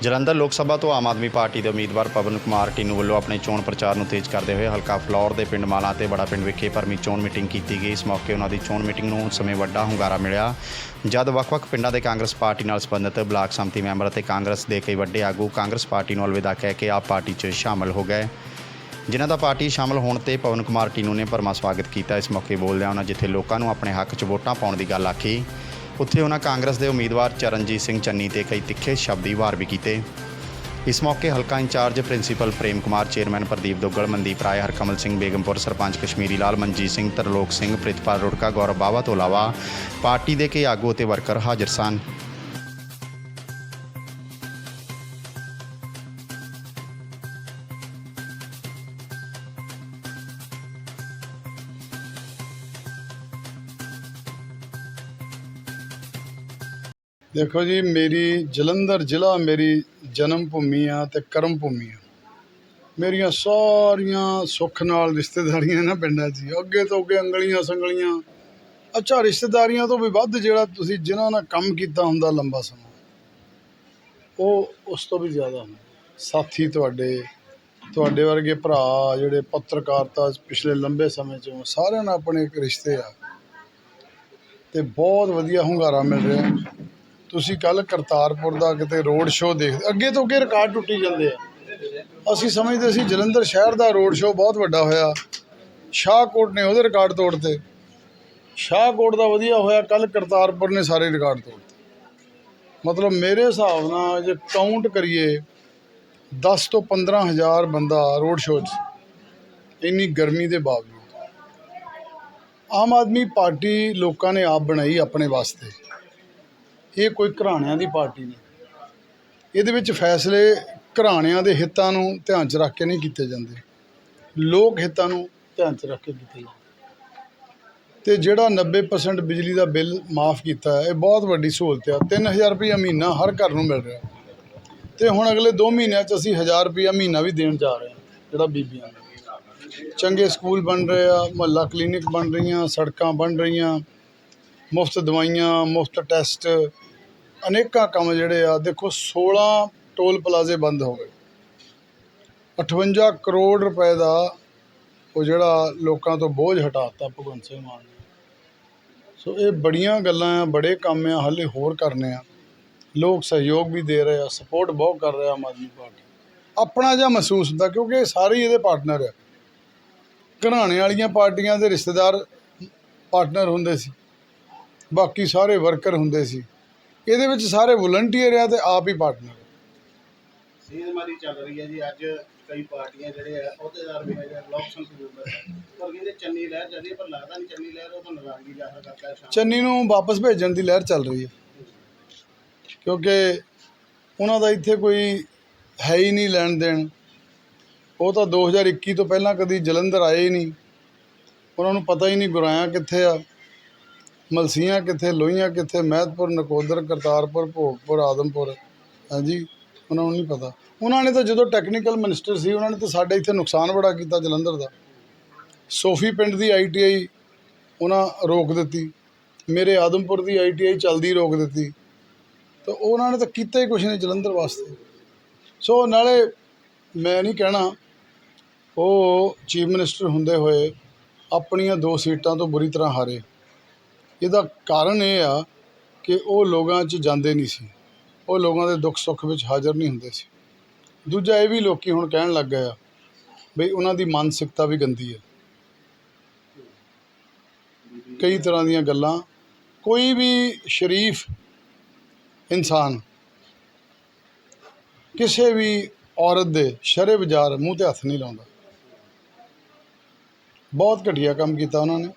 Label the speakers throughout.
Speaker 1: ਜਲੰਧਰ ਲੋਕ ਸਭਾ ਤੋਂ ਆਮ ਆਦਮੀ ਪਾਰਟੀ ਦੇ ਉਮੀਦਵਾਰ ਪਵਨ ਕੁਮਾਰ ਟੀਨੂ ਵੱਲੋਂ ਆਪਣੇ ਚੋਣ ਪ੍ਰਚਾਰ ਨੂੰ ਤੇਜ਼ ਕਰਦੇ ਹੋਏ ਹਲਕਾ ਫਲੌਰ ਦੇ ਪਿੰਡ ਮਾਲਾ ਤੇ ਬੜਾ ਪਿੰਡ ਵਿਖੇ ਭਰਮੀ ਚੋਣ ਮੀਟਿੰਗ ਕੀਤੀ ਗਈ। ਇਸ ਮੌਕੇ ਉਹਨਾਂ ਦੀ ਚੋਣ ਮੀਟਿੰਗ ਨੂੰ ਉਸ ਸਮੇਂ ਵੱਡਾ ਹੁੰਗਾਰਾ ਮਿਲਿਆ। ਜਦ ਵੱਖ-ਵੱਖ ਪਿੰਡਾਂ ਦੇ ਕਾਂਗਰਸ ਪਾਰਟੀ ਨਾਲ ਸੰਬੰਧਿਤ ਬਲਾਕ ਸੰਮਤੀ ਮੈਂਬਰ ਅਤੇ ਕਾਂਗਰਸ ਦੇ ਕਈ ਵੱਡੇ ਆਗੂ ਕਾਂਗਰਸ ਪਾਰਟੀ ਨੂੰ ਅਲਵਿਦਾ ਕਹਿ ਕੇ ਆਪ ਪਾਰਟੀ 'ਚ ਸ਼ਾਮਲ ਹੋ ਗਏ। ਜਿਨ੍ਹਾਂ ਦਾ ਪਾਰਟੀ ਸ਼ਾਮਲ ਹੋਣ ਤੇ ਪਵਨ ਕੁਮਾਰ ਟੀਨੂ ਨੇ ਭਰਮਾ ਸਵਾਗਤ ਕੀਤਾ। ਇਸ ਮੌਕੇ ਬੋਲਦਿਆਂ ਉਹਨਾਂ ਜਿੱਥੇ ਲੋਕਾਂ ਨੂੰ ਆਪਣੇ ਹੱਕ 'ਚ ਵੋਟਾਂ ਪਾਉਣ ਦੀ ਗੱਲ ਆਖੀ। ਉੱਥੇ ਉਹਨਾਂ ਕਾਂਗਰਸ ਦੇ ਉਮੀਦਵਾਰ ਚਰਨਜੀਤ ਸਿੰਘ ਚੰਨੀ ਤੇ ਕਈ ਤਿੱਖੇ ਸ਼ਬਦੀ ਵਾਰ ਵੀ ਕੀਤੇ। ਇਸ ਮੌਕੇ ਹਲਕਾ incharge principal Prem Kumar, chairman Pradeep Duggal, Mandeep Rai, Harkamal Singh, Begampur sarpanch Kashmiri Lal, Manjit Singh, Tarlok Singh, Pritpal Rurka, Gaurav Bawa ਤੋਂ ਇਲਾਵਾ ਪਾਰਟੀ ਦੇ ਕਈ ਆਗੂ ਅਤੇ ਵਰਕਰ ਹਾਜ਼ਰ ਸਨ।
Speaker 2: ਦੇਖੋ ਜੀ, ਮੇਰੀ ਜਲੰਧਰ ਜ਼ਿਲ੍ਹਾ ਮੇਰੀ ਜਨਮ ਭੂਮੀ ਆ ਤੇ ਕਰਮ ਭੂਮੀ ਆ। ਮੇਰੀਆਂ ਸਾਰੀਆਂ ਸੁੱਖ ਨਾਲ ਰਿਸ਼ਤੇਦਾਰੀਆਂ ਨਾ ਪਿੰਡਾਂ 'ਚ ਅੱਗੇ ਤੋਂ ਅੱਗੇ ਅੰਗਲੀਆਂ ਸੰਗਲੀਆਂ। ਅੱਛਾ, ਰਿਸ਼ਤੇਦਾਰੀਆਂ ਤੋਂ ਵੀ ਵੱਧ ਜਿਹੜਾ ਤੁਸੀਂ ਜਿਨ੍ਹਾਂ ਨਾਲ ਕੰਮ ਕੀਤਾ ਹੁੰਦਾ ਲੰਬਾ ਸਮਾਂ, ਉਹ ਉਸ ਤੋਂ ਵੀ ਜ਼ਿਆਦਾ ਹੁੰਦਾ। ਸਾਥੀ ਤੁਹਾਡੇ ਤੁਹਾਡੇ ਵਰਗੇ ਭਰਾ, ਜਿਹੜੇ ਪੱਤਰਕਾਰਤਾ ਪਿਛਲੇ ਲੰਬੇ ਸਮੇਂ ਚੋਂ ਸਾਰਿਆਂ ਨਾਲ ਆਪਣੇ ਇੱਕ ਰਿਸ਼ਤੇ ਆ। ਤੇ ਬਹੁਤ ਵਧੀਆ ਹੁੰਗਾਰਾ ਮਿਲ ਰਿਹਾ। ਤੁਸੀਂ ਕੱਲ ਕਰਤਾਰਪੁਰ ਦਾ ਕਿਤੇ ਰੋਡ ਸ਼ੋਅ ਦੇਖਦੇ ਅੱਗੇ ਤੋਂ ਅੱਗੇ ਰਿਕਾਰਡ ਟੁੱਟੀ ਜਾਂਦੇ ਆ। ਅਸੀਂ ਸਮਝਦੇ ਸੀ ਜਲੰਧਰ ਸ਼ਹਿਰ ਦਾ ਰੋਡ ਸ਼ੋਅ ਬਹੁਤ ਵੱਡਾ ਹੋਇਆ। ਸ਼ਾਹਕੋਟ ਨੇ ਉਹਦੇ ਰਿਕਾਰਡ ਤੋੜਤੇ। ਸ਼ਾਹਕੋਟ ਦਾ ਵਧੀਆ ਹੋਇਆ ਕੱਲ ਕਰਤਾਰਪੁਰ ਨੇ ਸਾਰੇ ਰਿਕਾਰਡ ਤੋੜਤੇ। ਮਤਲਬ ਮੇਰੇ ਹਿਸਾਬ ਨਾਲ ਜੇ ਕਾਊਂਟ ਕਰੀਏ 10 ਤੋਂ 15 ਹਜ਼ਾਰ ਬੰਦਾ ਰੋਡ ਸ਼ੋਅ 'ਚ ਇੰਨੀ ਗਰਮੀ ਦੇ ਬਾਵਜੂਦ। ਆਮ ਆਦਮੀ ਪਾਰਟੀ ਲੋਕਾਂ ਨੇ ਆਪ ਬਣਾਈ ਆਪਣੇ ਵਾਸਤੇ। ਇਹ ਕੋਈ ਘਰਾਣਿਆਂ ਦੀ ਪਾਰਟੀ ਨਹੀਂ। ਇਹਦੇ ਵਿੱਚ ਫੈਸਲੇ ਘਰਾਣਿਆਂ ਦੇ ਹਿੱਤਾਂ ਨੂੰ ਧਿਆਨ 'ਚ ਰੱਖ ਕੇ ਨਹੀਂ ਕੀਤੇ ਜਾਂਦੇ। ਲੋਕ ਹਿੱਤਾਂ ਨੂੰ ਧਿਆਨ 'ਚ ਰੱਖ ਕੇ ਕੀਤੇ ਜਾਂਦੇ। ਤੇ ਜਿਹੜਾ 90% ਬਿਜਲੀ ਦਾ ਬਿੱਲ ਮਾਫ ਕੀਤਾ ਹੈ, ਇਹ ਬਹੁਤ ਵੱਡੀ ਸਹੂਲਤ ਆ। 3000 ਰੁਪਏ ਮਹੀਨਾ ਹਰ ਘਰ ਨੂੰ ਮਿਲ ਰਿਹਾ। ਤੇ ਹੁਣ ਅਗਲੇ 2 ਮਹੀਨਿਆਂ 'ਚ ਅਸੀਂ 1000 ਰੁਪਏ ਮਹੀਨਾ ਵੀ ਦੇਣ ਜਾ ਰਹੇ ਹਾਂ, ਜਿਹੜਾ ਬੀਬੀਆਂ ਨੂੰ ਚੰਗੇ ਸਕੂਲ ਬਣ ਰਹੇ ਆ, ਮੁਹੱਲਾ ਕਲੀਨਿਕ ਬਣ ਰਹੀਆਂ, ਸੜਕਾਂ ਬਣ ਰਹੀਆਂ। ਮੁਫਤ ਦਵਾਈਆਂ, ਮੁਫਤ ਟੈਸਟ, ਅਨੇਕਾਂ ਕੰਮ ਜਿਹੜੇ ਆ, ਦੇਖੋ 16 ਟੋਲ ਪਲਾਜ਼ੇ ਬੰਦ ਹੋ ਗਏ। 58 ਕਰੋੜ ਰੁਪਏ ਦਾ ਉਹ ਜਿਹੜਾ ਲੋਕਾਂ ਤੋਂ ਬੋਝ ਹਟਾਤਾ ਭਗਵੰਤ ਸਿੰਘ ਮਾਨ ਨੇ। ਸੋ ਇਹ ਬੜੀਆਂ ਗੱਲਾਂ ਆ, ਬੜੇ ਕੰਮ ਆ, ਹਾਲੇ ਹੋਰ ਕਰਨੇ ਆ। ਲੋਕ ਸਹਿਯੋਗ ਵੀ ਦੇ ਰਹੇ ਆ ਸਪੋਰਟ ਬਹੁਤ ਕਰ ਰਿਹਾ ਆਮ ਆਦਮੀ ਪਾਰਟੀ। ਆਪਣਾ ਜਿਹਾ ਮਹਿਸੂਸ ਹੁੰਦਾ, ਕਿਉਂਕਿ ਇਹ ਸਾਰੇ ਹੀ ਇਹਦੇ ਪਾਰਟਨਰ ਆ। ਘਰਾਣੇ ਵਾਲੀਆਂ ਪਾਰਟੀਆਂ ਦੇ ਰਿਸ਼ਤੇਦਾਰ ਪਾਰਟਨਰ ਹੁੰਦੇ ਸੀ। ਬਾਕੀ ਸਾਰੇ ਵਰਕਰ ਹੁੰਦੇ ਸੀ। ਇਹਦੇ ਵਿੱਚ ਸਾਰੇ ਵਲੰਟੀਅਰ ਆ ਤੇ ਆਪ ਹੀ ਪਾਰਟਨਰ
Speaker 3: ਸੀਜ਼ਨਮਾਰੀ ਚੱਲ ਰਹੀ ਹੈ ਜੀ ਅੱਜ ਕਈ ਪਾਰਟੀਆਂ ਜਿਹੜੇ ਆ ਅਹੁਦੇਦਾਰ ਵੀ ਹੈਗੇ ਲੋਕ ਸੰਸਦ ਪਰ ਕਹਿੰਦੇ ਚੰਨੀ ਲਹਿਰ ਚੱਲਦੀ ਹੈ, ਪਰ ਲੱਗਦਾ ਨਹੀਂ ਚੰਨੀ ਲਹਿਰ ਉਹ ਤਾਂ ਨਾਰਾਜ਼ਗੀ ਜ਼ਾਹਰ ਕਰਦਾ ਹੈ
Speaker 2: ਚੰਨੀ ਨੂੰ ਵਾਪਸ ਭੇਜਣ ਦੀ ਲਹਿਰ ਚੱਲ ਰਹੀ ਹੈ। ਕਿਉਂਕਿ ਉਹਨਾਂ ਦਾ ਇੱਥੇ ਕੋਈ ਹੈ ਹੀ ਨਹੀਂ ਲੈਣ ਦੇਣ। ਉਹ ਤਾਂ 2021 ਤੋਂ ਪਹਿਲਾਂ ਕਦੀ ਜਲੰਧਰ ਆਏ ਹੀ ਨਹੀਂ। ਉਹਨਾਂ ਨੂੰ ਪਤਾ ਹੀ ਨਹੀਂ ਗੁਰਾਇਆ ਕਿੱਥੇ ਆ। ਮਲਸੀਆਂ ਕਿੱਥੇ, ਲੋਹੀਆਂ ਕਿੱਥੇ, ਮਹਿਤਪੁਰ, ਨਕੋਦਰ, ਕਰਤਾਰਪੁਰ, ਭੋਗਪੁਰ, ਆਦਮਪੁਰ। ਹਾਂਜੀ, ਉਹਨਾਂ ਨੂੰ ਨਹੀਂ ਪਤਾ। ਉਹਨਾਂ ਨੇ ਤਾਂ ਜਦੋਂ ਟੈਕਨੀਕਲ ਮਿਨਿਸਟਰ ਸੀ, ਉਹਨਾਂ ਨੇ ਤਾਂ ਸਾਡੇ ਇੱਥੇ ਨੁਕਸਾਨ ਬੜਾ ਕੀਤਾ ਜਲੰਧਰ ਦਾ। ਸੋਫੀ ਪਿੰਡ ਦੀ ਆਈਟੀਆਈ ਉਹਨਾਂ ਰੋਕ ਦਿੱਤੀ। ਮੇਰੇ ਆਦਮਪੁਰ ਦੀ ਆਈਟੀਆਈ ਚੱਲਦੀ ਰੋਕ ਦਿੱਤੀ। ਤਾਂ ਉਹਨਾਂ ਨੇ ਤਾਂ ਕੀਤਾ ਹੀ ਕੁਛ ਨਹੀਂ ਜਲੰਧਰ ਵਾਸਤੇ। ਸੋ ਨਾਲੇ ਮੈਂ ਨਹੀਂ ਕਹਿਣਾ, ਉਹ ਚੀਫ ਮਿਨਿਸਟਰ ਹੁੰਦੇ ਹੋਏ ਆਪਣੀਆਂ ਦੋ ਸੀਟਾਂ ਤੋਂ ਬੁਰੀ ਤਰ੍ਹਾਂ ਹਾਰੇ। ਇਹਦਾ ਕਾਰਨ ਇਹ ਆ ਕਿ ਉਹ ਲੋਕਾਂ 'ਚ ਜਾਂਦੇ ਨਹੀਂ ਸੀ। ਉਹ ਲੋਕਾਂ ਦੇ ਦੁੱਖ ਸੁੱਖ ਵਿੱਚ ਹਾਜ਼ਰ ਨਹੀਂ ਹੁੰਦੇ ਸੀ। ਦੂਜਾ ਇਹ ਵੀ ਲੋਕੀ ਹੁਣ ਕਹਿਣ ਲੱਗ ਗਏ ਆ ਬਈ ਉਹਨਾਂ ਦੀ ਮਾਨਸਿਕਤਾ ਵੀ ਗੰਦੀ ਹੈ। ਕਈ ਤਰ੍ਹਾਂ ਦੀਆਂ ਗੱਲਾਂ, ਕੋਈ ਵੀ ਸ਼ਰੀਫ ਇਨਸਾਨ ਕਿਸੇ ਵੀ ਔਰਤ ਦੇ ਸ਼ਰੇ ਬਾਜ਼ਾਰ ਮੂੰਹ ਤੇ ਹੱਥ ਨਹੀਂ ਲਾਉਂਦਾ। ਬਹੁਤ ਘਟੀਆ ਕੰਮ ਕੀਤਾ ਉਹਨਾਂ ਨੇ।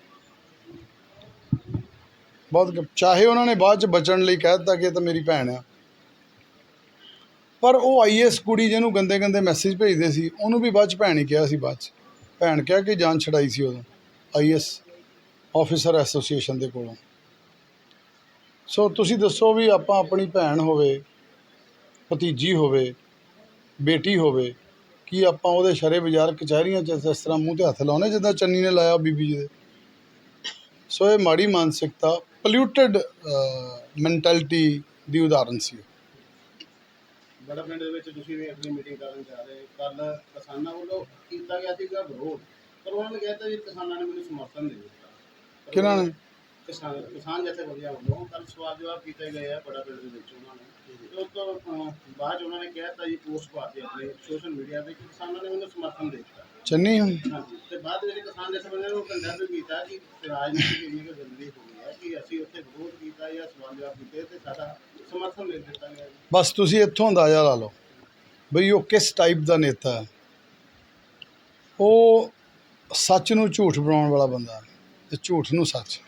Speaker 2: ਬਹੁਤ ਚਾਹੇ ਉਹਨਾਂ ਨੇ ਬਾਅਦ ਚ ਬਚਣ ਲਈ ਕਹਿ ਦਿੱਤਾ ਕਿ ਇਹ ਤਾਂ ਮੇਰੀ ਭੈਣ ਆ। ਪਰ ਉਹ ਆਈਐਸ ਕੁੜੀ ਜਿਹਨੂੰ ਗੰਦੇ ਗੰਦੇ ਮੈਸੇਜ ਭੇਜਦੇ ਸੀ, ਉਹਨੂੰ ਵੀ ਬਾਅਦ ਚ ਭੈਣ ਹੀ ਕਿਹਾ ਸੀ ਬਾਅਦ ਚ। ਭੈਣ ਕਿਹਾ ਕਿ ਜਾਨ ਛਡਾਈ ਸੀ ਉਦੋਂ ਆਈਐਸ ਆਫੀਸਰ ਐਸੋਸੀਏਸ਼ਨ ਦੇ ਕੋਲੋਂ। ਸੋ ਤੁਸੀਂ ਦੱਸੋ ਵੀ ਆਪਾਂ ਆਪਣੀ ਭੈਣ ਹੋਵੇ, ਭਤੀਜੀ ਹੋਵੇ, ਬੇਟੀ ਹੋਵੇ, ਕੀ ਆਪਾਂ ਉਹਦੇ ਸ਼ਰੇ ਬਾਜ਼ਾਰ ਕਚਹਿਰੀਆਂ 'ਚ ਇਸ ਤਰ੍ਹਾਂ ਮੂੰਹ ਤੇ ਹੱਥ ਲਾਉਣੇ ਜਿੱਦਾਂ ਚੰਨੀ ਨੇ ਲਾਇਆ ਬੀਬੀ ਜੀ ਦੇ? ਸੋ ਇਹ ਮਾੜੀ ਮਾਨਸਿਕਤਾ ਪੋਲਿਊਟਡ ਮੈਂਟੈਲਿਟੀ ਦੀ ਉਦਾਹਰਨ ਸੀ।
Speaker 4: ਬੜਾ ਪਿੰਡ ਦੇ ਵਿੱਚ ਤੁਸੀਂ ਵੀ ਆਪਣੀ ਮੀਟਿੰਗ ਕਰਨ ਜਾ ਰਹੇ। ਕੱਲ ਕਿਸਾਨਾਂ ਵੱਲੋਂ ਕੀਤਾ ਗਿਆ ਸੀਗਾ ਵਿਰੋਧ। ਪਰ ਉਹਨਾਂ ਨੇ ਕਹਿਤਾ ਜੀ ਕਿਸਾਨਾਂ ਨੇ ਮੈਨੂੰ ਸਮਰਥਨ ਦੇ ਦਿੱਤਾ। ਪਰ
Speaker 2: ਕਿਹਨਾਂ ਨੇ?
Speaker 4: ਕਿਸਾਨ ਕਿਸਾਨ ਜਥੇਬੰਦੀਆਂ ਵੱਲੋਂ ਕੱਲ ਸਵਾਲ ਜਵਾਬ ਕੀਤੇ ਗਏ ਆ ਬੜਾ ਪਿੰਡ ਦੇ ਵਿੱਚ ਉਹਨਾਂ ਨੇ। ਤੇ ਉਸ ਤੋਂ ਅਹ, ਬਾਅਦ 'ਚ ਉਹਨਾਂ ਨੇ ਕਹਿਤਾ ਜੀ ਪੋਸਟ ਪਾਤੀ ਆਪਣੇ ਸੋਸ਼ਲ ਮੀਡੀਆ ਤੇ ਕਿ ਕਿਸਾਨਾਂ ਨੇ ਮੈਨੂੰ ਸਮਰਥਨ ਦੇ ਦਿੱਤਾ।
Speaker 2: ਚੰਨੀ ਹੁਣ?
Speaker 4: ਹਾਂਜੀ। ਤੇ ਬਾਅਦ ਵਿੱਚ ਕਿਸਾਨ ਜਥੇਬੰਦੀਆਂ ਨੂੰ ਕੰਡੈਮ ਵੀ ਕੀਤਾ ਕਿ ਰਾਜਨੀਤੀ ਇੰਨੀ ਕੁ ਜ਼ਰੂਰੀ ਹੋ ਗਈ ਹੈ ਕਿ ਅਸੀਂ ਉੱਥੇ ਵਿਰੋਧ ਕੀਤਾ ਜਾਂ ਸਵਾਲ ਜਵਾਬ ਕੀਤੇ ਤੇ ਸਾਡਾ ਸਮਰਥਨ ਦੇ ਦਿੱਤਾ ਗਿਆ ਜੀ।
Speaker 2: ਬਸ ਤੁਸੀਂ ਇੱਥੋਂ ਅੰਦਾਜ਼ਾ ਲਾ ਲਓ ਬਈ ਉਹ ਕਿਸ ਟਾਈਪ ਦਾ ਨੇਤਾ ਹੈ। ਉਹ ਸੱਚ ਨੂੰ ਝੂਠ ਬਣਾਉਣ ਵਾਲਾ ਬੰਦਾ ਤੇ ਝੂਠ ਨੂੰ ਸੱਚ।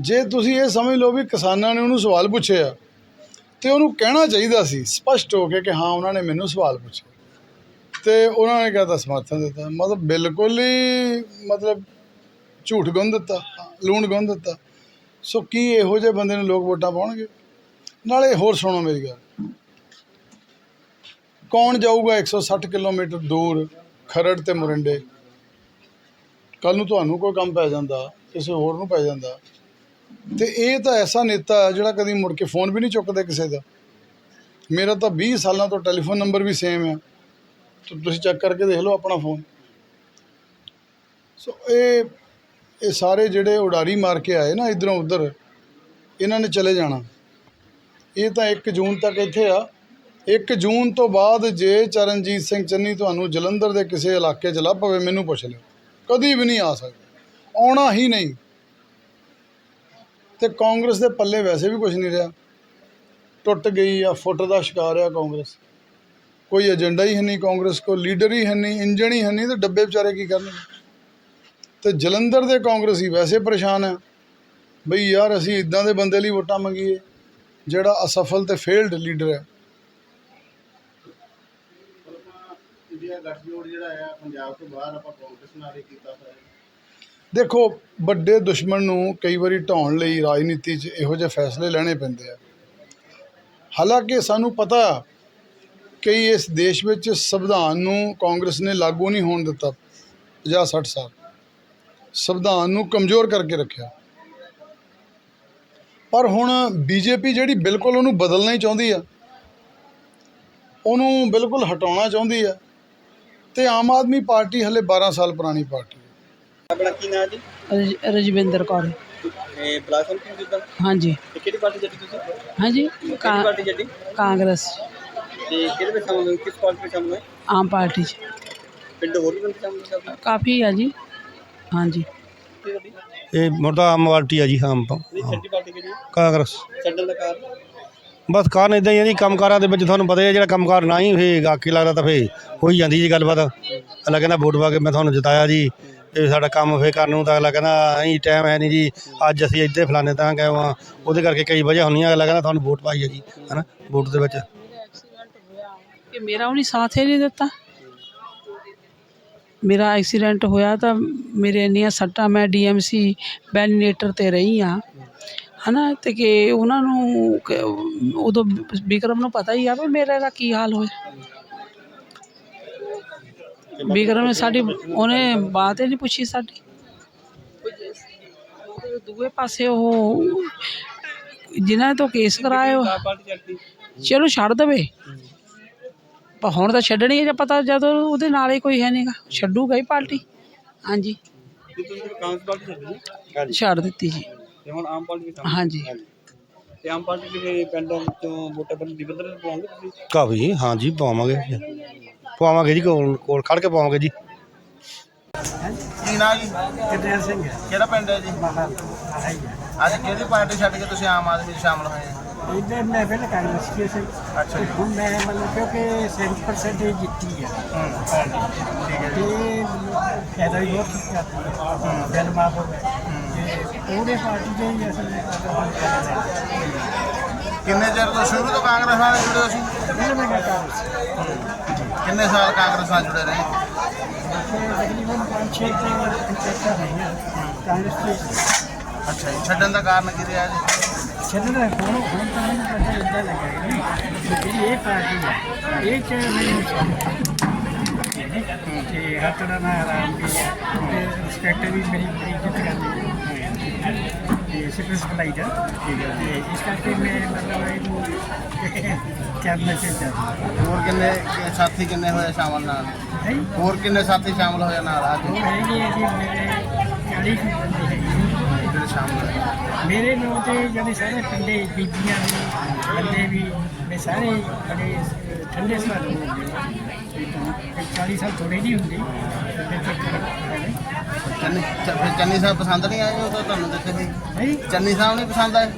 Speaker 2: ਜੇ ਤੁਸੀਂ ਇਹ ਸਮਝ ਲਓ ਵੀ ਕਿਸਾਨਾਂ ਨੇ ਉਹਨੂੰ ਸਵਾਲ ਪੁੱਛਿਆ ਤੇ ਉਹਨੂੰ ਕਹਿਣਾ ਚਾਹੀਦਾ ਸੀ, ਸਪਸ਼ਟ ਹੋ ਕੇ ਕਿ ਹਾਂ, ਉਹਨਾਂ ਨੇ ਮੈਨੂੰ ਸਵਾਲ ਪੁੱਛਿਆ ਤੇ ਉਹਨਾਂ ਨੇ ਕਹਤਾ ਸਮਰਥਨ ਦਿੱਤਾ। ਮਤਲਬ ਬਿਲਕੁਲ ਹੀ, ਮਤਲਬ ਝੂਠ ਗੁੰਨ ਦਿੱਤਾ, ਲੂਣ ਗੁੰਨ ਦਿੱਤਾ। ਸੋ ਕੀ ਇਹੋ ਜਿਹੇ ਬੰਦੇ ਨੂੰ ਲੋਕ ਵੋਟਾਂ ਪਾਉਣਗੇ? ਨਾਲੇ ਹੋਰ ਸੁਣੋ ਮੇਰੀ ਗੱਲ। ਕੌਣ ਜਾਊਗਾ 160 ਕਿਲੋਮੀਟਰ ਦੂਰ ਖਰੜ ਤੇ ਮੁਰਿੰਡੇ? ਕੱਲ ਨੂੰ ਤੁਹਾਨੂੰ ਕੋਈ ਕੰਮ ਪੈ ਜਾਂਦਾ, ਕਿਸੇ ਹੋਰ ਨੂੰ ਪੈ ਜਾਂਦਾ। ਤੇ ਇਹ ਤਾਂ ਐਸਾ ਨੇਤਾ ਹੈ ਜਿਹੜਾ ਕਦੀ ਮੁੜ ਕੇ ਫੋਨ ਵੀ ਨਹੀਂ ਚੁੱਕਦਾ ਕਿਸੇ ਦਾ। ਮੇਰਾ ਤਾਂ 20 ਸਾਲਾਂ ਤੋਂ ਟੈਲੀਫੋਨ ਨੰਬਰ ਵੀ ਸੇਮ ਹੈ ਤੇ ਤੁਸੀਂ ਚੈੱਕ ਕਰਕੇ ਦੇਖ ਲਓ ਆਪਣਾ ਫੋਨ। ਸੋ ਇਹ ਇਹ ਸਾਰੇ ਜਿਹੜੇ ਉਡਾਰੀ ਮਾਰ ਕੇ ਆਏ ਨਾ ਇਧਰੋਂ ਉਧਰ, ਇਹਨਾਂ ਨੇ ਚਲੇ ਜਾਣਾ। ਇਹ ਤਾਂ 1 ਜੂਨ ਤੱਕ ਇੱਥੇ ਆ। 1 ਜੂਨ ਤੋਂ ਬਾਅਦ ਜੇ ਚਰਨਜੀਤ ਸਿੰਘ ਚੰਨੀ ਤੁਹਾਨੂੰ ਜਲੰਧਰ ਦੇ ਕਿਸੇ ਇਲਾਕੇ 'ਚ ਲੱਭ ਪਵੇ, ਮੈਨੂੰ ਪੁੱਛ ਲਿਓ। ਕਦੀ ਵੀ ਨਹੀਂ ਆ ਸਕਦਾ। ਆਉਣਾ ਹੀ ਨਹੀਂ। ਤੇ ਕਾਂਗਰਸ ਦੇ ਪੱਲੇ ਵੈਸੇ ਵੀ ਕੁਝ ਨਹੀਂ ਰਿਹਾ। ਟੁੱਟ ਗਈ ਆ ਫੁੱਟ ਦਾ ਸ਼ਿਕਾਰ ਆ ਕਾਂਗਰਸ। ਕੋਈ ਏਜੰਡਾ ਹੀ ਹੈ ਨਹੀਂ ਕਾਂਗਰਸ ਕੋ ਲੀਡਰ ਹੀ ਹੈ ਨਹੀਂ, ਇੰਜਣ ਹੀ ਹੈ ਨਹੀਂ, ਤੇ ਡੱਬੇ ਵਿਚਾਰੇ ਕੀ ਕਰਨਗੇ? ਤੇ ਜਲੰਧਰ ਦੇ ਕਾਂਗਰਸੀ ਵੈਸੇ ਪਰੇਸ਼ਾਨ ਆ ਬਈ ਯਾਰ ਅਸੀਂ ਇਦਾਂ ਦੇ ਬੰਦੇ ਲਈ ਵੋਟਾਂ ਮੰਗੀਏ, ਜਿਹੜਾ ਅਸਫਲ ਤੇ ਫੇਲਡ ਲੀਡਰ ਹੈ।
Speaker 4: ਇੰਡੀਆ ਗੱਠਜੋੜ ਜਿਹੜਾ ਆ, ਪੰਜਾਬ ਤੋਂ ਬਾਹਰ ਆਪਾਂ ਕਾਂਗਰਸ ਨਾਲ ਹੀ ਕੀਤਾ ਹੋਇਆ। ਹੈ
Speaker 2: ਦੇਖੋ, ਵੱਡੇ ਦੁਸ਼ਮਣ ਨੂੰ ਕਈ ਵਾਰੀ ਢਾਉਣ ਲਈ ਰਾਜਨੀਤੀ 'ਚ ਇਹੋ ਜਿਹੇ ਫੈਸਲੇ ਲੈਣੇ ਪੈਂਦੇ ਆ। ਹਾਲਾਂਕਿ ਸਾਨੂੰ ਪਤਾ ਕਿ ਇਸ ਦੇਸ਼ ਵਿੱਚ ਸੰਵਿਧਾਨ ਨੂੰ ਕਾਂਗਰਸ ਨੇ ਲਾਗੂ ਨਹੀਂ ਹੋਣ ਦਿੱਤਾ 50 60 ਸਾਲ। ਸੰਵਿਧਾਨ ਨੂੰ ਕਮਜ਼ੋਰ ਕਰਕੇ ਰੱਖਿਆ। ਪਰ ਹੁਣ ਬੀਜੇਪੀ ਜਿਹੜੀ ਬਿਲਕੁਲ ਉਹਨੂੰ ਬਦਲਣਾ ਹੀ ਚਾਹੁੰਦੀ ਆ। ਉਹਨੂੰ ਬਿਲਕੁਲ ਹਟਾਉਣਾ ਚਾਹੁੰਦੀ ਆ। ਤੇ ਆਮ ਆਦਮੀ ਪਾਰਟੀ ਹਲੇ 12 ਸਾਲ ਪੁਰਾਣੀ ਪਾਰਟੀ
Speaker 5: ਆਪਣਾ ਕੀ ਨਾਮ ਜੀ?
Speaker 6: ਰਜ- ਰਜਵਿੰਦਰ ਕੌਰ।
Speaker 5: ਇਹ ਬਲਾਕ ਸੰਮਤੀ ਜਿੱਦਾਂ
Speaker 6: ਹਾਂਜੀ।
Speaker 5: ਤੇ ਕਿਹੜੀ ਪਾਰਟੀ ਜੱਟੀ ਤੁਸੀਂ?
Speaker 6: ਹਾਂਜੀ
Speaker 5: ਕਿਹੜੀ
Speaker 6: ਕਾ-
Speaker 5: ਪਾਰਟੀ ਜੱਟੀ
Speaker 6: ਕਾਂਗਰਸ।
Speaker 5: ਤੇ ਕਿਹਦੇ ਵਿੱਚ ਸ਼ਾਮਲ ਹੋਏ? ਕਿਸ ਪਾਰਟੀ ਵਿੱਚ ਸ਼ਾਮਲ ਹੋਏ?
Speaker 6: ਆਮ ਪਾਰਟੀ ਚ।
Speaker 5: ਪਿੰਡ ਹੋਰ ਵੀ ਬੰਦੇ ਸ਼ਾਮਲ ਹੋਏ
Speaker 6: ਕਾਫੀ ਆ ਜੀ। ਹਾਂਜੀ।
Speaker 5: ਗੱਡੀ
Speaker 7: ਇਹ ਮੁਰਦਾ ਆਮ ਪਾਰਟੀ ਆ ਜੀ ਆਮ ਪ-
Speaker 5: ਨਹੀਂ ਛੱਡੀ ਪਾਰਟੀ ਕਿਹੜੀ ਹੈ?
Speaker 7: ਕਾਂਗਰਸ।
Speaker 5: ਛੱਡਣ ਦਾ ਕਾਰਨ?
Speaker 7: ਬਸ ਕਾਰਨ ਇਦਾਂ ਹੀ ਆ ਜੀ ਕੰਮਕਾਰਾਂ ਦੇ ਵਿੱਚ ਤੁਹਾਨੂੰ ਪਤਾ ਹੀ ਜਿਹੜਾ ਕੰਮਕਾਰ ਨਾ ਹੀ ਹੋਏਗਾ ਕੀ ਲੱਗਦਾ ਤਾਂ ਫੇ ਹੋਈ ਜਾਂਦੀ ਜੀ ਗੱਲਬਾਤ। ਅਗਲਾ ਕਹਿੰਦਾ ਵੋਟ ਪਾ ਕੇ ਮੈਂ ਤੁਹਾਨੂੰ ਜਿਤਾਇਆ ਜੀ। ਇਹ ਸਾਡਾ ਕੰਮ ਫੇਰ ਕਰਨ ਨੂੰ ਤਾਂ ਅਗਲਾ ਕਹਿੰਦਾ ਅਸੀਂ ਟਾਈਮ ਹੈ ਨਹੀਂ ਜੀ, ਅੱਜ ਅਸੀਂ ਇੱਥੇ ਫਲਾਣੇ ਤਾਂ ਗਏ ਵਾਂ ਉਹਦੇ ਕਰਕੇ ਕਈ ਵਜ੍ਹਾ ਹੁੰਦੀਆਂ, ਅਗਲਾ ਕਹਿੰਦਾ, ਤੁਹਾਨੂੰ ਵੋਟ ਪਾਈ ਹੈ ਜੀ, ਹਨਾ, ਵੋਟ ਦੇ ਵਿੱਚ।
Speaker 6: ਕਿ ਮੇਰਾ ਉਹਨੇ ਸਾਥ ਹੀ ਨਹੀਂ ਦਿੱਤਾ। ਮੇਰਾ ਐਕਸੀਡੈਂਟ ਹੋਇਆ ਤਾਂ ਮੇਰੇ ਇੰਨੀਆਂ ਸੱਟਾਂ, ਮੈਂ ਡੀਐਮਸੀ ਵੈਲੀਨੇਟਰ ਤੇ ਰਹੀ ਆ ਹਨਾ, ਤੇ ਕਿ ਉਹਨਾਂ ਨੂੰ ਉਦੋਂ ਵਿਕਰਮ ਨੂੰ ਪਤਾ ਹੀ ਆ ਵੀ ਮੇਰੇ ਦਾ ਕੀ ਹਾਲ ਹੋਇਆ। ਵਿਕਰਮ ਨੇ ਸਾਡੀ ਉਹਨੇ ਬਾਤ ਹੀ ਨਹੀਂ ਪੁੱਛੀ ਸਾਡੀ। ਦੂਏ ਪਾਸੇ ਉਹ ਜਿਨ੍ਹਾਂ ਤੋਂ ਕੇਸ
Speaker 5: ਜੱਟੀ
Speaker 6: ਚਲੋ ਛੱਡ ਦੇਵੇ। ਪਰ ਹੁਣ ਤਾਂ ਛੱਡਣੀ ਹੈ ਜੇ ਪਤਾ ਜਦੋਂ ਉਹਦੇ ਨਾਲ ਹੀ ਕੋਈ ਹੈ ਨਹੀਂਗਾ ਛੱਡੂਗਾ ਹੀ ਪਾਰਟੀ। ਹਾਂਜੀ।
Speaker 5: ਤੇ ਤੁਸੀਂ ਕਾਂਗਰਸ ਪਾਰਟੀ ਛੱਡੀ
Speaker 6: ਛੱਡ ਦਿੱਤੀ ਜੀ।
Speaker 5: ਤੇ ਹੁਣ ਆਮ ਪਾਰਟੀ ਵਿੱਚ
Speaker 6: ਹਾਂਜੀ।
Speaker 5: ਤੇ ਆਮ ਪਾਰਟੀ ਦੇ ਪਿੰਡ ਤੋਂ ਵੋਟਾਂ ਪਰ ਨਿਬੰਧਨ ਪਾਉਂਗੇ ਤੁਸੀਂ?
Speaker 7: ਕਾਫੀ ਹਾਂ ਜੀ ਪਾਵਾਂਗੇ। ਪਵਾਵਾਂਗੇ ਜੀ ਕੋਲ ਕੋਲ ਖੜ ਕੇ ਪਵਾਵਾਂਗੇ ਜੀ
Speaker 4: ਕੀ ਨਾਂ ਜੀ ਕਿਤੇ ਸਿੰਘ ਹੈ ਕਿਹੜਾ ਪਿੰਡ ਹੈ ਜੀ ਮਹਾਲ ਹੈ ਅੱਜ ਕਿਹੜੀ ਪਾਰਟੀ ਛੱਡ ਕੇ ਤੁਸੀਂ ਆਮ ਆਦਮੀ 'ਚ ਸ਼ਾਮਲ ਹੋਏ
Speaker 8: ਇਹਦੇ ਮੈਂ ਪਹਿਲੇ ਕਾਂਗਰਸ ਕੀ
Speaker 4: ਸੀ ਅੱਛਾ
Speaker 8: ਹੁਣ ਮੈਂ ਮਤਲਬ ਕਿਉਂਕਿ 70% ਇਹ ਜਿੱਤੀ ਹੈ
Speaker 4: ਠੀਕ ਹੈ
Speaker 8: ਜੀ ਫਾਇਦਾ ਹੀ ਬਹੁਤ ਕੀਤਾ ਹੂੰ ਗੱਲ ਮਾਫ ਹੋ ਗਈ ਪੂਰੇ ਪਾਰਟੀ ਦੇ ਹੀ ਅਸਲ
Speaker 4: ਕਿੰਨੇ ਚਿਰ ਤੋਂ ਸ਼ੁਰੂ ਤੋਂ ਕਾਂਗਰਸ ਨਾਲ ਜੁੜੇ ਸੀ
Speaker 8: ਮੈਂ ਕਾਂਗਰਸ
Speaker 4: ਕਿੰਨੇ ਸਾਲ ਕਾਂਗਰਸ ਨਾਲ ਜੁੜੇ ਰਹੇ?
Speaker 8: ਤਕਰੀਬਨ 5-6 ਸਾਲ ਪੰਚਾਇਤਾਂ ਰਹੀਆਂ ਕਾਂਗਰਸ ਦੀ
Speaker 4: ਅੱਛਾ ਜੀ, ਛੱਡਣ ਦਾ ਕਾਰਨ ਕੀ ਰਿਹਾ ਜੀ?
Speaker 8: ਛੱਡਣਾ ਕੋਣ ਹੁਣ ਤਾਂ ਮੈਨੂੰ ਪਤਾ ਇੱਦਾਂ ਲੱਗਿਆ ਕਿ ਇਹ ਪਾਰਟੀ ਹੈ। ਇਹ ਚ ਮੈਨੂੰ ਕਿ ਹੱਥੜਾ ਨਾ ਆਰਾਮ ਵੀ ਹੈ ਤੇ ਰਿਸਪੈਕਟ ਵੀ ਮੇਰੀ ਬੜੀ ਇੱਜ਼ਤ ਕਰਦੀ ਹੈ ਇਹ ਸਿਰਫ ਸਪਲਾਈ ਦਾ ਠੀਕ ਹੈ ਇਸ ਕਰਕੇ ਮੈਂ ਮਤਲਬ
Speaker 3: ਹੋਰ ਕਿੰਨੇ ਸਾਥੀ ਕਿੰਨੇ ਹੋਏ ਸ਼ਾਮਲ ਨਾਲ?
Speaker 8: ਹੈ?
Speaker 3: ਹੋਰ ਕਿੰਨੇ ਸਾਥੀ ਸ਼ਾਮਲ ਹੋਏ ਨਾਲ ਅੱਜ
Speaker 8: ਉਹ ਹੈਗੇ ਆ ਜੀ ਮੇਰੇ 40 ਕੁ ਬੰਦੇ ਹੈਗੇ
Speaker 3: ਜਿਹੜੇ ਸ਼ਾਮਲ ਹੋਏ।
Speaker 8: ਮੇਰੇ ਨੂੰ ਤੇ ਜਿਹੜੇ ਸਾਰੇ ਪਿੰਡੇ ਬੀਬੀਆਂ ਵੀ ਬੰਦੇ ਵੀ ਮੈਂ ਸਾਰੇ ਬੜੇ ਠੰਡੇ ਸੁਭਾਅ ਦੇ ਗਏ 40 ਸਾਲ ਥੋੜੇ ਨਹੀਂ ਹੁੰਦੇ
Speaker 3: ਚੰਨੀ ਚੰਨੀ ਸਾਹਿਬ ਪਸੰਦ ਨਹੀਂ ਆਏ ਉਹ ਤਾਂ ਤੁਹਾਨੂੰ ਦਿੱਤੇ ਸੀ
Speaker 8: ਹੈ?
Speaker 3: ਚੰਨੀ ਸਾਹਿਬ ਨਹੀਂ ਪਸੰਦ ਆਏ?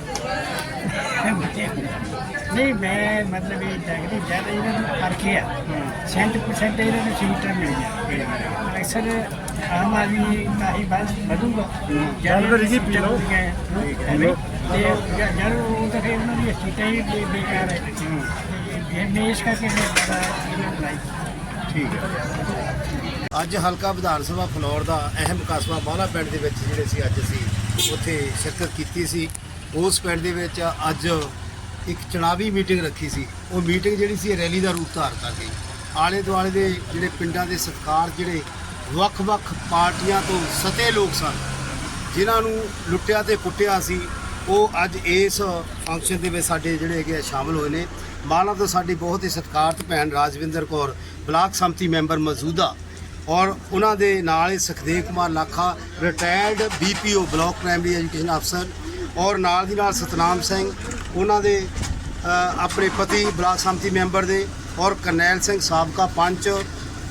Speaker 8: ਨਹੀਂ ਮੈਂ ਮਤਲਬ ਇਹ ਡੈਗਰੀ ਜ਼ਿਆਦਾ ਇਹਨਾਂ ਨੂੰ ਕਰਕੇ ਆ। ਸੈਂਟ ਪਰਸੈਂਟ ਇਹਨਾਂ ਨੂੰ ਸੀਟਾਂ ਮਿਲ ਗਿਆ ਅਕਸਰ ਆਮ ਆਦਮੀ ਦਾ ਹੀ ਬਸ ਵਧੂਗਾ। ਜਾਨਵਰ ਜੀ ਪੀ ਲਓ ਤੇ ਜਦ ਉਹ ਤਾਂ ਫਿਰ ਉਹਨਾਂ ਦੀ ਸੀਟਾਂ ਹੀ ਬੇਕਾਰ ਹੈ। ਇਹ ਮੈਂ ਇਸ ਕਰਕੇ ਮੈਂ ਲਾਈਕ
Speaker 3: ਠੀਕ ਹੈ। ਅੱਜ ਹਲਕਾ ਵਿਧਾਨ ਸਭਾ ਫਲੋਰ ਦਾ ਅਹਿਮ ਕਸਬਾ ਬਾਲਾ ਪਿੰਡ ਦੇ ਵਿੱਚ ਜਿਹੜੇ ਸੀ ਅੱਜ ਅਸੀਂ ਉੱਥੇ ਸ਼ਿਰਕਤ ਕੀਤੀ ਸੀ। ਉਸ ਪਿੰਡ ਦੇ ਵਿੱਚ ਅੱਜ ਇੱਕ ਚੁਣਾਵੀ ਮੀਟਿੰਗ ਰੱਖੀ ਸੀ। ਉਹ ਮੀਟਿੰਗ ਜਿਹੜੀ ਸੀ ਰੈਲੀ ਦਾ ਰੂਪ ਧਾਰਤਾ ਸੀ ਆਲੇ ਦੁਆਲੇ ਦੇ ਜਿਹੜੇ ਪਿੰਡਾਂ ਦੇ ਸਤਕਾਰ ਜਿਹੜੇ ਵੱਖ-ਵੱਖ ਪਾਰਟੀਆਂ ਤੋਂ ਸਤੇ ਲੋਕ ਸਨ, ਜਿਨ੍ਹਾਂ ਨੂੰ ਲੁੱਟਿਆ ਤੇ ਕੁੱਟਿਆ ਸੀ, ਉਹ ਅੱਜ ਇਸ ਫੰਕਸ਼ਨ ਦੇ ਵਿੱਚ ਸਾਡੇ ਜਿਹੜੇ ਹੈਗੇ ਆ ਸ਼ਾਮਲ ਹੋਏ ਨੇ। ਮਾਲਾ ਤੋਂ ਸਾਡੀ ਬਹੁਤ ਹੀ ਸਤਿਕਾਰਤ ਭੈਣ ਰਾਜਵਿੰਦਰ ਕੌਰ, ਬਲਾਕ ਸੰਮਤੀ ਮੈਂਬਰ ਮੌਜੂਦਾ ਔਰ ਉਹਨਾਂ ਦੇ ਨਾਲ ਹੀ Sukhdev Kumar Lakha retired BPO block primary education ਅਫਸਰ ਔਰ ਨਾਲ ਦੀ ਨਾਲ ਸਤਨਾਮ ਸਿੰਘ ਉਹਨਾਂ ਦੇ ਆਪਣੇ ਪਤੀ ਬਲਾਕ ਸੰਮਤੀ ਮੈਂਬਰ ਦੇ ਔਰ ਕਰਨੈਲ ਸਿੰਘ ਸਾਬਕਾ ਪੰਚ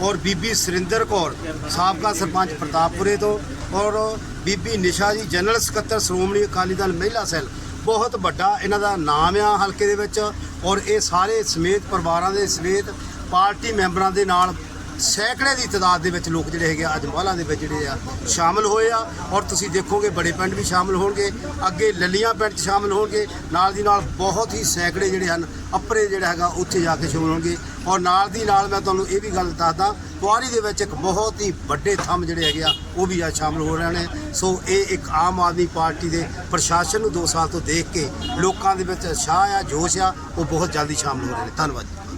Speaker 3: ਔਰ ਬੀਬੀ ਸੁਰਿੰਦਰ ਕੌਰ ਸਾਬਕਾ ਸਰਪੰਚ ਪ੍ਰਤਾਪਪੁਰੇ ਤੋਂ ਔਰ ਬੀਬੀ ਨਿਸ਼ਾ ਜੀ, ਜਨਰਲ ਸਕੱਤਰ ਸ਼੍ਰੋਮਣੀ ਅਕਾਲੀ ਦਲ ਮਹਿਲਾ ਸੈੱਲ। ਬਹੁਤ ਵੱਡਾ ਇਹਨਾਂ ਦਾ ਨਾਮ ਆ ਹਲਕੇ ਦੇ ਵਿੱਚ ਔਰ ਇਹ ਸਾਰੇ ਸਮੇਤ ਪਰਿਵਾਰਾਂ ਦੇ ਸਮੇਤ ਪਾਰਟੀ ਮੈਂਬਰਾਂ ਦੇ ਨਾਲ ਸੈਂਕੜੇ ਦੀ ਤਾਦਾਦ ਦੇ ਵਿੱਚ ਲੋਕ ਜਿਹੜੇ ਹੈਗੇ ਆ, ਅੱਜ ਮੋਹਲਾਂ ਦੇ ਵਿੱਚ ਜਿਹੜੇ ਆ, ਸ਼ਾਮਲ ਹੋਏ ਆ। ਔਰ ਤੁਸੀਂ ਦੇਖੋਗੇ ਬੜੇ ਪਿੰਡ ਵੀ ਸ਼ਾਮਲ ਹੋਣਗੇ, ਅੱਗੇ ਲੱਲੀਆਂ ਪਿੰਡ 'ਚ ਸ਼ਾਮਲ ਹੋਣਗੇ। ਨਾਲ ਦੀ ਨਾਲ ਬਹੁਤ ਹੀ ਸੈਂਕੜੇ ਜਿਹੜੇ ਹਨ, ਅੱਪਰੇ ਜਿਹੜਾ ਹੈਗਾ, ਉੱਥੇ ਜਾ ਕੇ ਸ਼ਾਮਲ ਹੋਣਗੇ। ਔਰ ਨਾਲ ਦੀ ਨਾਲ ਮੈਂ ਤੁਹਾਨੂੰ ਇਹ ਵੀ ਗੱਲ ਦੱਸਦਾ, ਕੁਆਰੀ ਦੇ ਵਿੱਚ ਇੱਕ ਬਹੁਤ ਹੀ ਵੱਡੇ ਥੰਮ ਜਿਹੜੇ ਹੈਗੇ ਆ, ਉਹ ਵੀ ਅੱਜ ਸ਼ਾਮਲ ਹੋ ਰਹੇ ਨੇ। ਸੋ ਇਹ ਇੱਕ ਆਮ ਆਦਮੀ ਪਾਰਟੀ ਦੇ ਪ੍ਰਸ਼ਾਸਨ ਨੂੰ 2 ਸਾਲ ਤੋਂ ਦੇਖ ਕੇ ਲੋਕਾਂ ਦੇ ਵਿੱਚ ਉਤਸ਼ਾਹ ਆ, ਜੋਸ਼ ਆ, ਉਹ ਬਹੁਤ ਜਲਦੀ ਸ਼ਾਮਲ ਹੋ ਰਹੇ ਨੇ। ਧੰਨਵਾਦ ਜੀ।